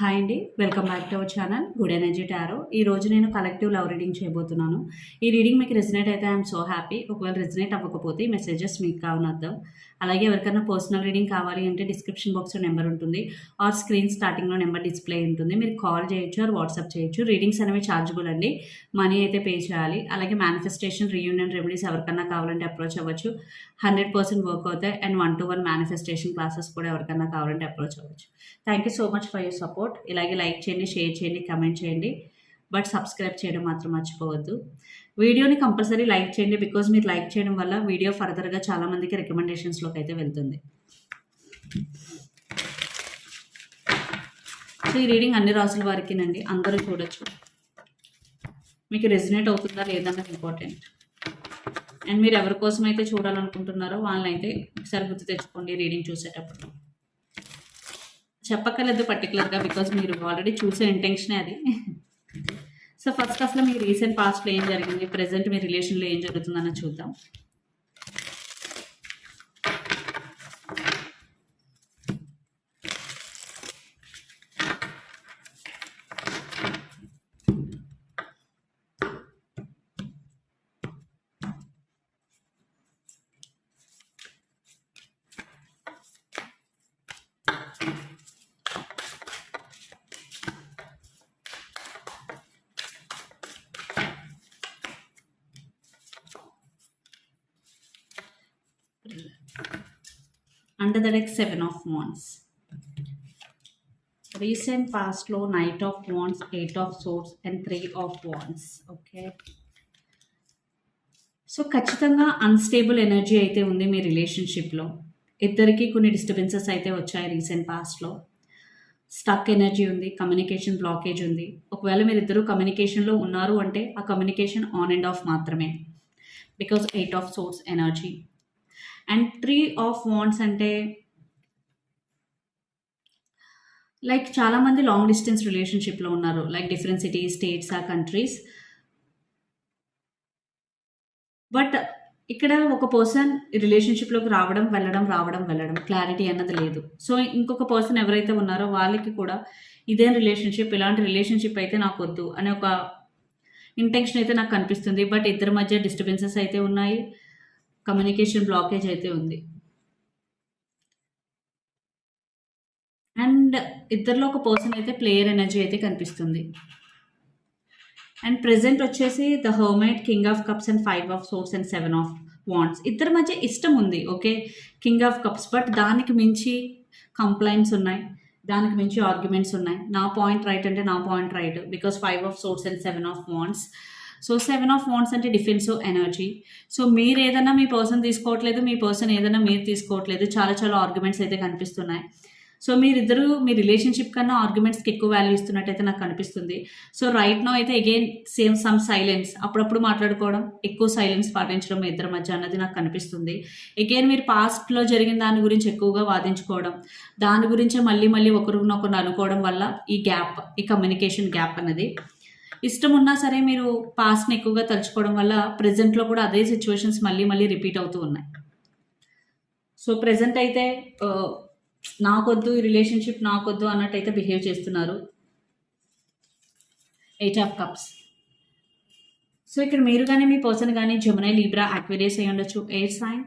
Hi అండి welcome back to our channel good energy tarot ఈ రోజు నేను కలెక్టివ్ లవ్ రీడింగ్ చేయబోతున్నాను. ఈ రీడింగ్ మీకు రెజినేట్ అయితే ఐఎమ్ సో హ్యాపీ ఒకవేళ రెజినేట్ అవ్వకపోతే ఈ మెసేజెస్ మీకు కావనద్దాం అలాగే ఎవరికైనా పర్సనల్ రీడింగ్ కావాలి అంటే డిస్క్రిప్షన్ బాక్స్లో నెంబర్ ఉంటుంది. ఆర్ స్క్రీన్ స్టార్టింగ్లో నెంబర్ డిస్ప్లే ఉంటుంది. మీరు కాల్ చేయొచ్చు ఆర్ వాట్సాప్ చేయొచ్చు. రీడింగ్స్ అనేవి ఛార్జబుల్ అండి. మనీ అయితే పే చేయాలి. అలాగే మేనిఫెస్టేషన్ రీయూనియన్ రెమెడీస్ ఎవరికైనా కావాలంటే అప్రోచ్ అవ్వచ్చు. హండ్రెడ్ పర్సెంట్ వర్క్ అవుతాయి. And one to one manifestation classes కూడా ఎవరికైనా కావాలంటే అప్రోచ్ అవ్వచ్చు. Thank you so much for your support ఇలాగే లైక్ చేయండి షేర్ చేయండి కమెంట్ చేయండి. బట్ సబ్స్క్రైబ్ చేయడం మాత్రం మర్చిపోవద్దు. వీడియోని కంపల్సరీ లైక్ చేయండి బికాజ్ మీరు లైక్ చేయడం వల్ల వీడియో ఫర్దర్గా చాలామందికి రికమెండేషన్స్లోకి అయితే వెళ్తుంది. సో ఈ రీడింగ్ అన్ని రాసుల వారికినండి. అందరూ చూడొచ్చు. మీకు రెజినేట్ అవుతుందా లేదన్నది ఇంపార్టెంట్ అండ్ మీరు ఎవరి కోసం అయితే చూడాలనుకుంటున్నారో వాళ్ళనైతే ఒకసారి గుర్తు తెచ్చుకోండి రీడింగ్ చూసేటప్పుడు. చెప్పక్కర్లేదు పర్టికులర్గా బికాజ్ మీరు ఆల్రెడీ చూసే ఇంటెన్షనే అది. సో ఫస్ట్ అసలు మీ రీసెంట్ పాస్ట్లో ఏం జరిగింది? ప్రజెంట్ మీ రిలేషన్లో ఏం జరుగుతుందన్న చూద్దాం. Under the deck seven of wands recent పాస్ట్లో knight of wands eight of swords and three of wands okay so ఖచ్చితంగా అన్స్టేబుల్ ఎనర్జీ అయితే ఉంది మీ రిలేషన్షిప్లో ఇద్దరికి కొన్ని డిస్టర్బెన్సెస్ అయితే వచ్చాయి రీసెంట్ పాస్ట్లో స్టక్ ఎనర్జీ ఉంది కమ్యూనికేషన్ బ్లాకేజ్ ఉంది. ఒకవేళ మీరు ఇద్దరు కమ్యూనికేషన్లో ఉన్నారు అంటే ఆ కమ్యూనికేషన్ ఆన్ అండ్ ఆఫ్ మాత్రమే. Because eight of swords energy and three of wands అంటే లైక్ చాలామంది లాంగ్ డిస్టెన్స్ రిలేషన్షిప్లో ఉన్నారు. Like different cities states uh countries but ఇక్కడ ఒక పర్సన్ రిలేషన్షిప్లోకి రావడం వెళ్ళడం రావడం వెళ్ళడం క్లారిటీ అన్నది లేదు. సో ఇంకొక పర్సన్ ఎవరైతే ఉన్నారో వాళ్ళకి కూడా ఇదే రిలేషన్షిప్ ఇలాంటి రిలేషన్షిప్ అయితే నాకు వద్దు అనే ఒక ఇంటెన్షన్ అయితే నాకు కనిపిస్తుంది. బట్ ఇద్దరి మధ్య డిస్టర్బెన్సెస్ అయితే ఉన్నాయి. కమ్యూనికేషన్ బ్లాకేజ్ అయితే ఉంది. అండ్ ఇద్దరిలో ఒక పర్సన్ అయితే ప్లేయర్ ఎనర్జీ అయితే కనిపిస్తుంది. అండ్ ప్రెసెంట్ వచ్చేసి the hermit king of cups and five of swords and seven of wands. ఇద్దరి మధ్య ఇష్టం ఉంది okay? King of cups but దానికి మించి కంప్లైంట్స్ ఉన్నాయి. దానికి మించి ఆర్గ్యుమెంట్స్ ఉన్నాయి. నా పాయింట్ రైట్ అంటే నా point right because five of swords and seven of wands. So seven of wands అంటే డిఫెన్సివ్ ఎనర్జీ సో మీరు ఏదైనా మీ పర్సన్ తీసుకోవట్లేదు మీ పర్సన్ ఏదైనా మీరు తీసుకోవట్లేదు చాలా చాలా ఆర్గ్యుమెంట్స్ అయితే కనిపిస్తున్నాయి. సో మీరిద్దరు మీ రిలేషన్షిప్ కన్నా ఆర్గ్యుమెంట్స్కి ఎక్కువ వాల్యూ ఇస్తున్నట్టయితే నాకు కనిపిస్తుంది. సో రైట్ నో అయితే అగైన్ సేమ్ సమ్ సైలెన్స్ అప్పుడప్పుడు మాట్లాడుకోవడం ఎక్కువ సైలెన్స్ పాటించడం మీ ఇద్దరి మధ్య అన్నది నాకు కనిపిస్తుంది. అగైన్ మీరు పాస్ట్లో జరిగిన దాని గురించి ఎక్కువగా వాదించుకోవడం దాని గురించే మళ్ళీ మళ్ళీ ఒకరినొకరు అనుకోవడం వల్ల ఈ గ్యాప్ ఈ కమ్యూనికేషన్ గ్యాప్ అన్నది ఇష్టం ఉన్నా సరే మీరు పాస్ట్ని ఎక్కువగా తలుచుకోవడం వల్ల ప్రజెంట్లో కూడా అదే సిచ్యువేషన్స్ మళ్ళీ మళ్ళీ రిపీట్ అవుతూ ఉన్నాయి. సో ప్రజెంట్ అయితే నాకొద్దు ఈ రిలేషన్షిప్ నాకొద్దు అన్నట్టయితే బిహేవ్ చేస్తున్నారు. ఎయిట్ ఆఫ్ కప్స్ సో ఇక్కడ మీరు కానీ మీ పర్సన్ కానీ జమునై లీబ్రా అక్వేరియస్ అయి ఉండొచ్చు air sign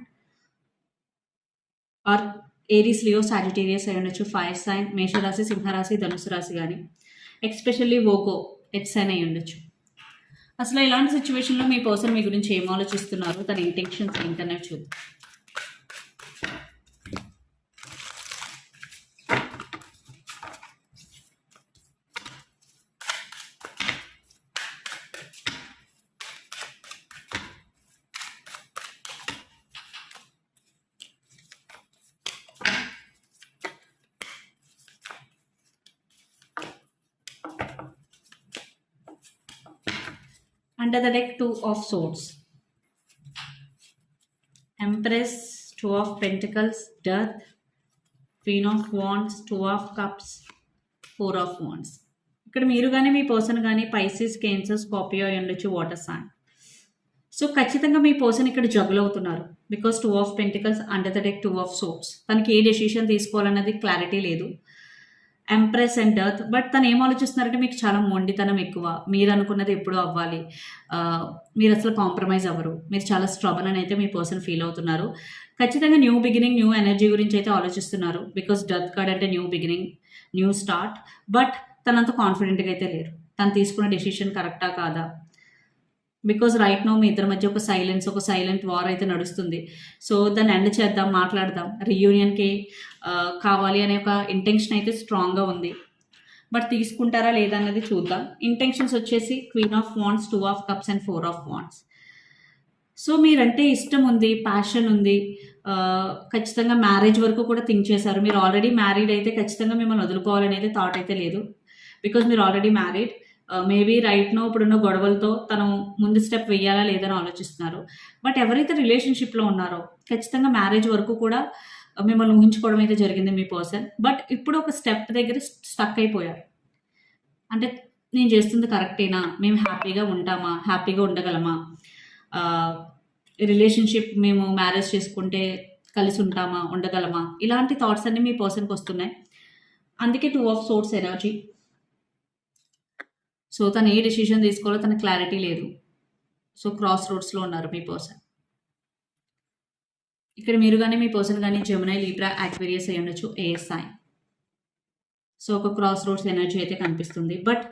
or Aries Leo Sagittarius అయి ఉండొచ్చు ఫైర్ సైన్ మేషరాశి సింహరాశి ధనుసు రాశి కానీ ఎక్స్పెషల్లీ వోకో ఎట్స్ సైన్ అయి ఉండొచ్చు. అసలు ఇలాంటి సిచ్యువేషన్లో మీ పర్సన్ మీ గురించి ఏం ఆలోచిస్తున్నారు? తన ఇంటెన్షన్స్ ఏంటనే చూద్దాం. Under the deck two of swords. Empress two of pentacles death. Queen of wands two of cups four of wands. ఇక్కడ మీరు కానీ మీ పర్సన్ కానీ పైసిస్ కేన్సర్ స్కాపియో అయి ఉండొచ్చు వాటర్ సాన్ సో ఖచ్చితంగా మీ పర్సన్ ఇక్కడ జగుల్ అవుతున్నారు. Because two of pentacles under the deck two of swords తనకి ఏ డెసిషన్ తీసుకోవాలన్నది క్లారిటీ లేదు. ఎంప్రెస్ అండ్ డర్త్ బట్ తను ఏం ఆలోచిస్తున్నారంటే మీకు చాలా మొండితనం ఎక్కువ. మీరు అనుకున్నది ఎప్పుడు అవ్వాలి. మీరు అసలు కాంప్రమైజ్ అవ్వరు. మీరు చాలా స్ట్రబన్ అని అయితే మీ పర్సన్ ఫీల్ అవుతున్నారు. ఖచ్చితంగా న్యూ బిగినింగ్ న్యూ ఎనర్జీ గురించి అయితే ఆలోచిస్తున్నారు. బికాస్ డెత్ కార్డ్ అంటే new beginning new start but తనంత కాన్ఫిడెంట్గా అయితే లేరు. తను తీసుకున్న డెసిషన్ కరెక్టా కాదా? బికాజ్ రైట్ నో మీ ఇద్దరి మధ్య ఒక సైలెన్స్ ఒక సైలెంట్ వార్ అయితే నడుస్తుంది. సో దాన్ని ఎండ్ చేద్దాం మాట్లాడదాం. రీయూనియన్కి కావాలి అనే ఒక ఇంటెన్షన్ అయితే స్ట్రాంగ్గా ఉంది. బట్ తీసుకుంటారా లేదా అన్నది చూద్దాం. ఇంటెన్షన్స్ వచ్చేసి queen of wands two of cups and four of wands so మీరంటే ఇష్టం ఉంది ప్యాషన్ ఉంది. ఖచ్చితంగా మ్యారేజ్ వరకు కూడా థింక్ చేశారు. మీరు ఆల్రెడీ మ్యారీడ్ అయితే ఖచ్చితంగా మిమ్మల్ని వదులుకోవాలనేది థాట్ అయితే లేదు. బికాజ్ మీరు already married maybe right now ఇప్పుడున్న గొడవలతో తను ముందు స్టెప్ వెయ్యాలా లేదని ఆలోచిస్తున్నారు. బట్ ఎవరైతే రిలేషన్షిప్లో ఉన్నారో ఖచ్చితంగా మ్యారేజ్ వరకు కూడా uh, మిమ్మల్ని ఊహించుకోవడం అయితే జరిగింది మీ పర్సన్ బట్ ఇప్పుడు ఒక స్టెప్ దగ్గర స్టక్ అయిపోయారు. అంటే నేను చేస్తుంది కరెక్టేనా మేము హ్యాపీగా ఉంటామా? హ్యాపీగా ఉండగలమా? Uh, రిలేషన్షిప్ మేము మ్యారేజ్ చేసుకుంటే కలిసి ఉంటామా? ఉండగలమా? ఇలాంటి థాట్స్ అన్నీ మీ పర్సన్కి వస్తున్నాయి. అందుకే two of swords energy so తను ఏ డెసిషన్ తీసుకోవాలో తన క్లారిటీ లేదు. సో క్రాస్ రోడ్స్లో ఉన్నారు మీ పర్సన్ ఇక్కడ మీరు కానీ మీ పర్సన్ కానీ జమునై లీబ్రా యాక్వేరియస్ అయి ఉండొచ్చు ఏఎస్ఐ సో ఒక క్రాస్ రోడ్స్ ఎనర్జీ అయితే కనిపిస్తుంది. బట్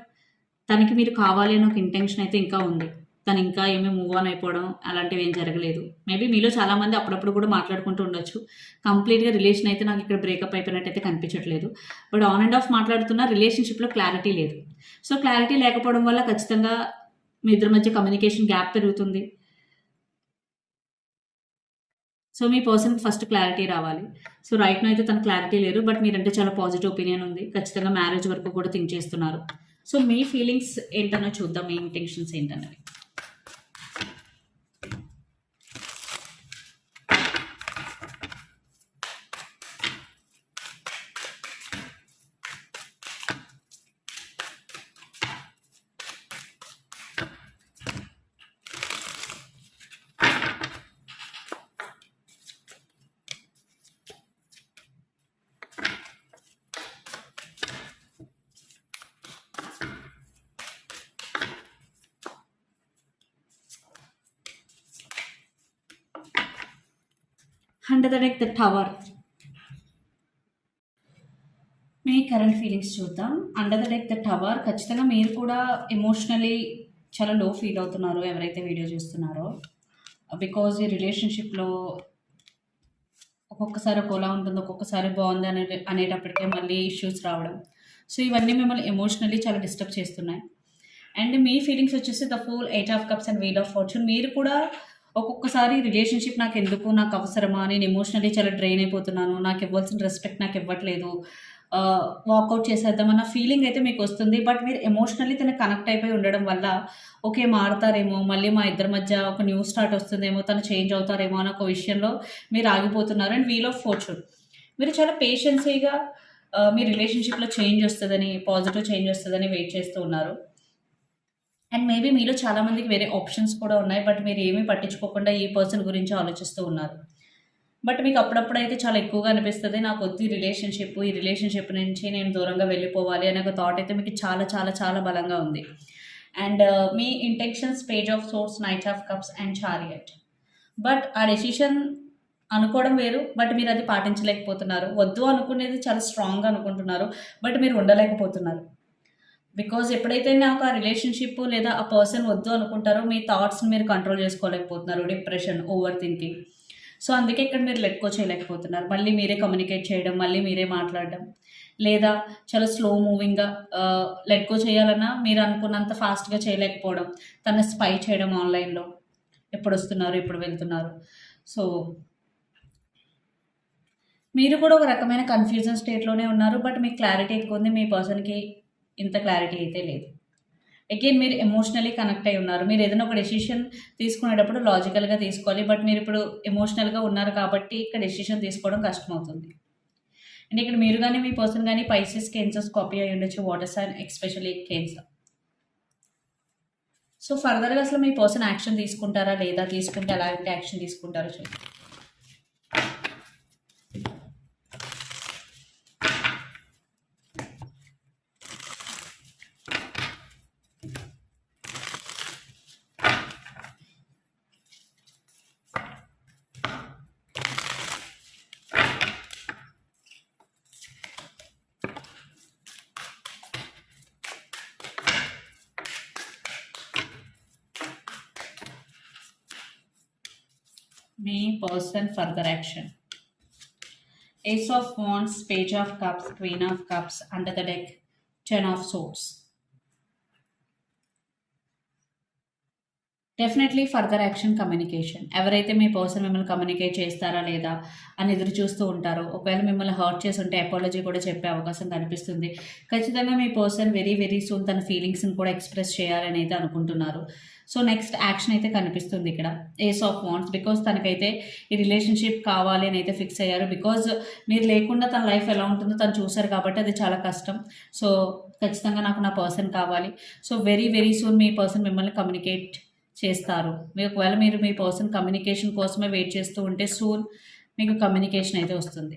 తనకి మీరు కావాలి అని ఒక ఇంటెన్షన్ అయితే ఇంకా ఉంది. తను ఇంకా ఏమీ మూవ్ ఆన్ అయిపోవడం అలాంటివి ఏం జరగలేదు. మేబీ మీలో చాలామంది అప్పుడప్పుడు కూడా మాట్లాడుకుంటూ ఉండొచ్చు. కంప్లీట్గా రిలేషన్ అయితే నాకు ఇక్కడ బ్రేకప్ అయిపోయినట్టు అయితే కనిపించట్లేదు. బట్ ఆన్ అండ్ ఆఫ్ మాట్లాడుతున్న రిలేషన్షిప్లో క్లారిటీ లేదు. సో క్లారిటీ లేకపోవడం వల్ల ఖచ్చితంగా మీ ఇద్దరి మధ్య కమ్యూనికేషన్ గ్యాప్ పెరుగుతుంది. సో మీ పర్సన్ ఫస్ట్ క్లారిటీ రావాలి. సో రైట్ అయితే తన క్లారిటీ లేరు బట్ మీరంటే చాలా పాజిటివ్ ఒపీనియన్ ఉంది. ఖచ్చితంగా మ్యారేజ్ వరకు కూడా థింక్ చేస్తున్నారు. సో మీ ఫీలింగ్స్ ఏంటనో చూద్దాం మీ intentions ఏంటన్నవి. Under the deck the tower me current feelings చూద్దాం. Under the deck the tower ఖచ్చితంగా మీరు కూడా ఎమోషనలీ చాలా లో ఫీల్ అవుతున్నారు ఎవరైతే వీడియో చూస్తున్నారో. బికాజ్ ఈ రిలేషన్షిప్లో ఒక్కొక్కసారి ఒకలా ఉంటుంది ఒక్కొక్కసారి బాగుంది అనే అనేటప్పటికే మళ్ళీ ఇష్యూస్ రావడం. సో ఇవన్నీ మిమ్మల్ని ఎమోషనల్లీ చాలా డిస్టర్బ్ చేస్తున్నాయి. అండ్ మీ ఫీలింగ్స్ వచ్చేసి the fool eight of cups and wheel of fortune మీరు కూడా ఒక్కొక్కసారి రిలేషన్షిప్ నాకు ఎందుకు నాకు అవసరమా నేను ఎమోషనల్లీ చాలా డ్రైన్ అయిపోతున్నాను. నాకు ఇవ్వాల్సిన రెస్పెక్ట్ నాకు ఇవ్వట్లేదు వాకౌట్ చేసేద్దామన్న ఫీలింగ్ అయితే మీకు వస్తుంది బట్ మీరు ఎమోషనల్లీ తను కనెక్ట్ అయిపోయి ఉండడం వల్ల ఓకే మారుతారేమో మళ్ళీ మా ఇద్దరి మధ్య ఒక న్యూ స్టార్ట్ వస్తుందేమో తను చేంజ్ అవుతారేమో అని ఒక విషయంలో మీరు ఆగిపోతున్నారు. అండ్ వీల్ ఆఫ్ ఫోర్చూన్ మీరు చాలా పేషెన్సీగా మీ రిలేషన్షిప్లో చేంజ్ వస్తుందని పాజిటివ్ చేంజ్ వస్తుందని వెయిట్ చేస్తూ ఉన్నారు. అండ్ మేబీ మీలో చాలామందికి వేరే ఆప్షన్స్ కూడా ఉన్నాయి బట్ మీరు ఏమీ పట్టించుకోకుండా ఈ పర్సన్ గురించి ఆలోచిస్తూ ఉన్నారు. బట్ మీకు అప్పుడప్పుడు అయితే చాలా ఎక్కువగా అనిపిస్తుంది నాకు వద్దు ఈ రిలేషన్షిప్ ఈ రిలేషన్షిప్ నుంచి నేను దూరంగా వెళ్ళిపోవాలి అనే ఒక థాట్ అయితే మీకు చాలా చాలా చాలా బలంగా ఉంది. And uh, me intentions page of swords knight of cups and chariot but ఆ డెసిషన్ అనుకోవడం వేరు బట్ మీరు అది పాటించలేకపోతున్నారు. వద్దు అనుకునేది చాలా స్ట్రాంగ్గా అనుకుంటున్నారు బట్ మీరు ఉండలేకపోతున్నారు. బికాజ్ ఎప్పుడైతే నాకు ఆ రిలేషన్షిప్ లేదా ఆ పర్సన్ వద్దు అనుకుంటారో మీ థాట్స్ని మీరు కంట్రోల్ చేసుకోలేకపోతున్నారు. డిప్రెషన్ ఓవర్ థింకింగ్ సో అందుకే ఇక్కడ మీరు లెట్కో చేయలేకపోతున్నారు. మళ్ళీ మీరే కమ్యూనికేట్ చేయడం మళ్ళీ మీరే మాట్లాడడం. లేదా చాలా స్లో మూవింగ్గా లెట్కో చేయాలన్నా మీరు అనుకున్నంత ఫాస్ట్గా చేయలేకపోవడం. తన స్పై చేయడం ఆన్లైన్లో ఎప్పుడు వస్తున్నారు ఎప్పుడు వెళ్తున్నారు. సో మీరు కూడా ఒక రకమైన కన్ఫ్యూజన్ స్టేట్లోనే ఉన్నారు. బట్ మీకు క్లారిటీ ఎక్కువ ఉంది. మీ పర్సన్కి ఇంత క్లారిటీ అయితే లేదు. అగైన్ మీరు ఎమోషనలీ కనెక్ట్ అయి ఉన్నారు. మీరు ఏదైనా ఒక డెసిషన్ తీసుకునేటప్పుడు లాజికల్గా తీసుకోవాలి. బట్ మీరు ఇప్పుడు ఎమోషనల్గా ఉన్నారు కాబట్టి ఇక్కడ డెసిషన్ తీసుకోవడం కష్టమవుతుంది. అండ్ ఇక్కడ మీరు కానీ మీ పర్సన్ కానీ పైసెస్ కేన్సర్స్ కాపీ అయి ఉండొచ్చు. Water sign especially Cancer so ఫర్దర్గా అసలు మీ పర్సన్ యాక్షన్ తీసుకుంటారా? లేదా తీసుకుంటే ఎలాంటి యాక్షన్ తీసుకుంటారో చూద్దాం. మీ person further action ace of wands page of cups queen of cups under the deck ten of swords definitely further action communication ఎవరైతే మీ పర్సన్ మిమ్మల్ని కమ్యూనికేట్ చేస్తారా లేదా అని ఎదురు చూస్తూ ఉంటారో ఒకవేళ మిమ్మల్ని హర్ట్ చేసి ఉంటే అపాలజీ కూడా చెప్పే అవకాశం కనిపిస్తుంది. ఖచ్చితంగా మీ పర్సన్ వెరీ వెరీ సూన్ తన ఫీలింగ్స్ని కూడా ఎక్స్ప్రెస్ చేయాలని అయితే అనుకుంటున్నారు. సో నెక్స్ట్ యాక్షన్ అయితే కనిపిస్తుంది ఇక్కడ. ఏస్ ఆఫ్ వాంట్స్ బికాస్ తనకైతే ఈ రిలేషన్షిప్ కావాలి అని అయితే ఫిక్స్ అయ్యారు. బికాజ్ మీరు లేకుండా తన లైఫ్ ఎలా ఉంటుందో తను చూశారు కాబట్టి అది చాలా కష్టం. సో ఖచ్చితంగా నాకు నా పర్సన్ కావాలి. సో వెరీ వెరీ సూన్ మీ పర్సన్ మిమ్మల్ని కమ్యూనికేట్ చేస్తారు. మీ ఒకవేళ మీరు మీ పర్సన్ కమ్యూనికేషన్ కోసమే వెయిట్ చేస్తూ ఉంటే సూన్ మీకు కమ్యూనికేషన్ అయితే వస్తుంది.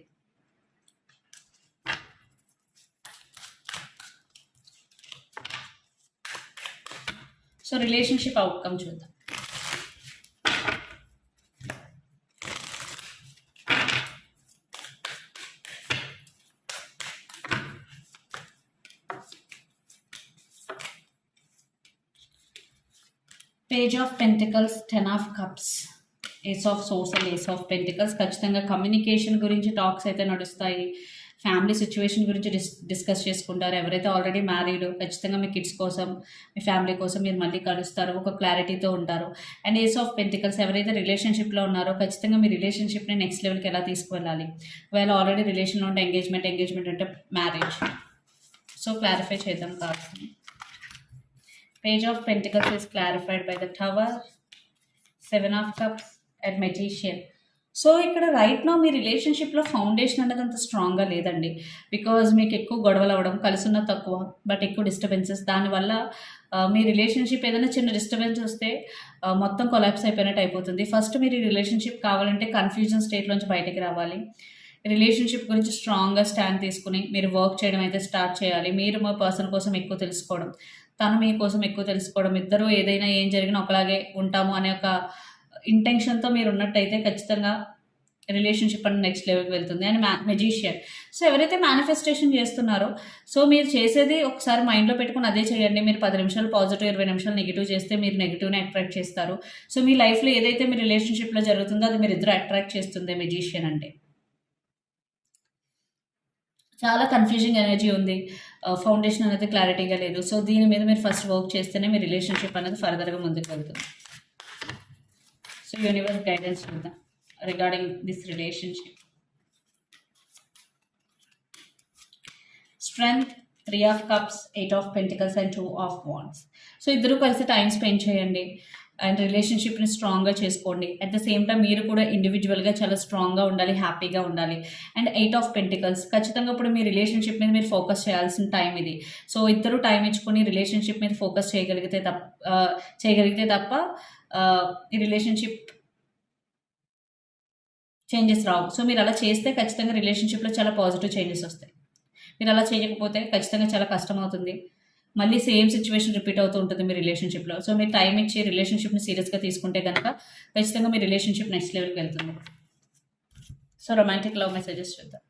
సో రిలేషన్షిప్ అవుట్కమ్ చూద్దాం page of pentacles ten of cups ace of swords and ace of pentacles ఖచ్చితంగా కమ్యూనికేషన్ గురించి టాక్స్ అయితే నడుస్తాయి। ఫ్యామిలీ సిచ్యువేషన్ గురించి డిస్ డిస్కస్ చేసుకుంటారు. ఎవరైతే ఆల్రెడీ మ్యారీడ్ ఖచ్చితంగా మీ కిడ్స్ కోసం మీ ఫ్యామిలీ కోసం మీరు మళ్ళీ కలుస్తారు. ఒక క్లారిటీతో ఉంటారు. అండ్ ఏస్ ఆఫ్ పెంటికల్స్ ఎవరైతే రిలేషన్షిప్లో ఉన్నారో ఖచ్చితంగా మీ రిలేషన్షిప్ని నెక్స్ట్ లెవెల్కి ఎలా తీసుకువెళ్ళాలి? ఒకవేళ ఆల్రెడీ రిలేషన్లో ఉంటే ఎంగేజ్మెంట్ ఎంగేజ్మెంట్ అంటే మ్యారేజ్. సో క్లారిఫై చేద్దాం కార్డ్స్ని page of pentacles is clarified by the tower seven of cups and magician so ఇక్కడ రైట్ నో మీ రిలేషన్షిప్లో ఫౌండేషన్ అనేది అంత స్ట్రాంగ్గా లేదండి. బికాజ్ మీకు ఎక్కువ గొడవలు అవ్వడం కలిసి ఉన్న తక్కువ బట్ ఎక్కువ డిస్టర్బెన్సెస్ దానివల్ల మీ రిలేషన్షిప్ ఏదైనా చిన్న డిస్టర్బెన్స్ వస్తే మొత్తం కొలాప్స్ అయిపోయినట్టు అయిపోతుంది. ఫస్ట్ మీరు ఈ రిలేషన్షిప్ కావాలంటే కన్ఫ్యూజన్ స్టేట్లోంచి బయటికి రావాలి. రిలేషన్షిప్ గురించి స్ట్రాంగ్గా స్టాండ్ తీసుకుని మీరు వర్క్ చేయడం అయితే స్టార్ట్ చేయాలి. మీరు మా పర్సన్ కోసం ఎక్కువ తెలుసుకోవడం తను మీ కోసం ఎక్కువ తెలుసుకోవడం ఇద్దరు ఏదైనా ఏం జరిగినా ఒకలాగే ఉంటాము అనే ఒక ఇంటెన్షన్తో మీరు ఉన్నట్టయితే ఖచ్చితంగా రిలేషన్షిప్ అని నెక్స్ట్ లెవెల్కి వెళ్తుంది అండ్ మ్యా మెజీషియన్ సో ఎవరైతే మేనిఫెస్టేషన్ చేస్తున్నారో సో మీరు చేసేది ఒకసారి మైండ్లో పెట్టుకుని అదే చేయండి. మీరు పది నిమిషాలు పాజిటివ్ ఇరవై నిమిషాలు నెగిటివ్ చేస్తే మీరు నెగిటివ్ని అట్రాక్ట్ చేస్తారు. సో మీ లైఫ్లో ఏదైతే మీ రిలేషన్షిప్లో జరుగుతుందో అది మీరు ఇద్దరు అట్రాక్ట్ చేస్తుంది మెజీషియన్ అంటే. చాలా కన్ఫ్యూజింగ్ ఎనర్జీ ఉంది. ఫౌండేషన్ అనేది క్లారిటీగా లేదు. సో దీని మీద మీరు ఫస్ట్ వర్క్ చేస్తేనే మీ రిలేషన్షిప్ అనేది ఫర్దర్గా ముందుకు వెళ్తుంది. సో యూనివర్స్ గైడెన్స్ చూద్దాం regarding this relationship strength three of cups eight of pentacles and two of wands so ఇద్దరు కలిసి టైం స్పెండ్ చేయండి. అండ్ రిలేషన్షిప్ని స్ట్రాంగ్గా చేసుకోండి. అట్ ద సేమ్ టైం మీరు కూడా ఇండివిజువల్గా చాలా స్ట్రాంగ్గా ఉండాలి హ్యాపీగా ఉండాలి. అండ్ ఎయిట్ ఆఫ్ పెంటికల్స్ ఖచ్చితంగా ఇప్పుడు మీ రిలేషన్షిప్ మీద మీరు ఫోకస్ చేయాల్సిన టైం ఇది. సో ఇద్దరు టైం ఇచ్చుకొని రిలేషన్షిప్ మీద ఫోకస్ చేయగలిగితే తప్ప చేయగలిగితే తప్ప ఈ రిలేషన్షిప్ చేంజెస్ రావు. సో మీరు అలా చేస్తే ఖచ్చితంగా రిలేషన్షిప్లో చాలా పాజిటివ్ చేంజెస్ వస్తాయి. మీరు అలా చేయకపోతే ఖచ్చితంగా చాలా కష్టం అవుతుంది. మళ్ళీ సేమ్ సిచ్యువేషన్ రిపీట్ అవుతూ ఉంటుంది మీ రిలేషన్షిప్లో సో మీరు టైం ఇచ్చి రిలేషన్షిప్ని సీరియస్గా తీసుకుంటే కనుక ఖచ్చితంగా మీ రిలేషన్షిప్ నెక్స్ట్ లెవెల్కి వెళ్తుంది. సో రొమాంటిక్ లవ్ మెసేజెస్ చూద్దాం.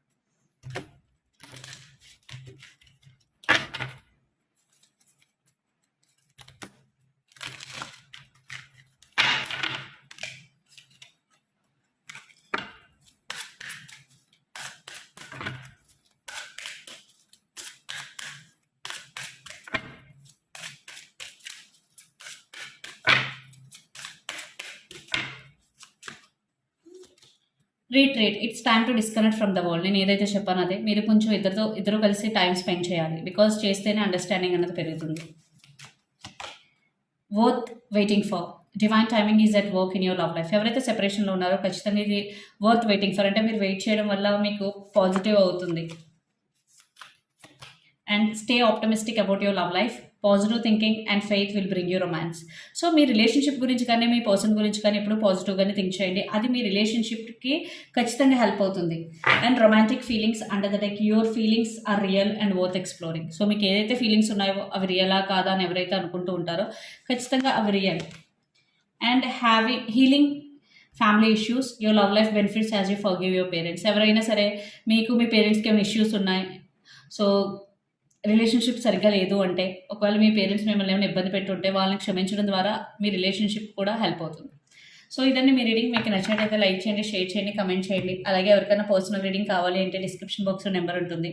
Retreat. It's time to disconnect from the world నేను ఏదైతే చెప్పాను అదే. మీరు కొంచెం ఇద్దరితో ఇద్దరు కలిసి టైం స్పెండ్ చేయాలి. బికాస్ చేస్తేనే అండర్స్టాండింగ్ అనేది పెరుగుతుంది. Worth waiting for divine timing is at work in your love life ఎవరైతే సెపరేషన్లో ఉన్నారో ఖచ్చితంగా ఇది వర్త్ వెయిటింగ్ ఫర్ అంటే మీరు వెయిట్ చేయడం వల్ల మీకు పాజిటివ్ అవుతుంది. And stay optimistic about your love life positive thinking and faith will bring you romance so me relationship గురించి కానీ మీ పర్సన్ గురించి కానీ ఎప్పుడు పాజిటివ్గానే థింక్ చేయండి. అది మీ రిలేషన్షిప్కి ఖచ్చితంగా హెల్ప్ అవుతుంది. And romantic feelings under the like your feelings are real and worth exploring so మీకు ఏదైతే ఫీలింగ్స్ ఉన్నాయో అవి రియలా కాదా అని ఎవరైతే అనుకుంటూ ఉంటారో ఖచ్చితంగా అవి real and having healing family issues your love life benefits as you forgive your parents ఎవరైనా సరే మీకు మీ పేరెంట్స్కి ఏమైనా ఇష్యూస్ ఉన్నాయి సో రిలేషన్షిప్ సరిగ్గా లేదు అంటే ఒకవేళ మీ పేరెంట్స్ మిమ్మల్ని ఏమైనా ఇబ్బంది పెట్టుంటే వాళ్ళని క్షమించడం ద్వారా మీ రిలేషన్షిప్ కూడా హెల్ప్ అవుతుంది. సో ఇదండి మీ రీడింగ్. మీకు నచ్చినట్టయితే లైక్ చేయండి షేర్ చేయండి కమెంట్ చేయండి. అలాగే ఎవరికైనా పర్సనల్ రీడింగ్ కావాలి అంటే డిస్క్రిప్షన్ బాక్స్లో నెంబర్ ఉంటుంది.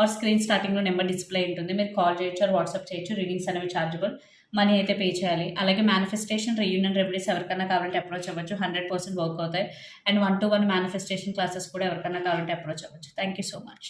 ఆర్ స్క్రీన్ స్టార్టింగ్లో నెంబర్ డిస్ప్లే ఉంటుంది. మీరు కాల్ చేయొచ్చు ఆర్ వాట్సాప్ చేయొచ్చు. రీడింగ్స్ అనేవి ఛార్జబుల్ మనీ అయితే పే చేయాలి. అలాగే మేనిఫెస్టేషన్ రీయూనియన్ రెమెడీస్ ఎవరికైనా కావాలంటే అప్రోచ్ అవ్వచ్చు. హండ్రెడ్ పర్సెంట్ వర్క్ అవుతాయి. And one to one manifestation classes కూడా ఎవరికైనా కావాలంటే అప్రోచ్ అవ్వచ్చు. Thank you so much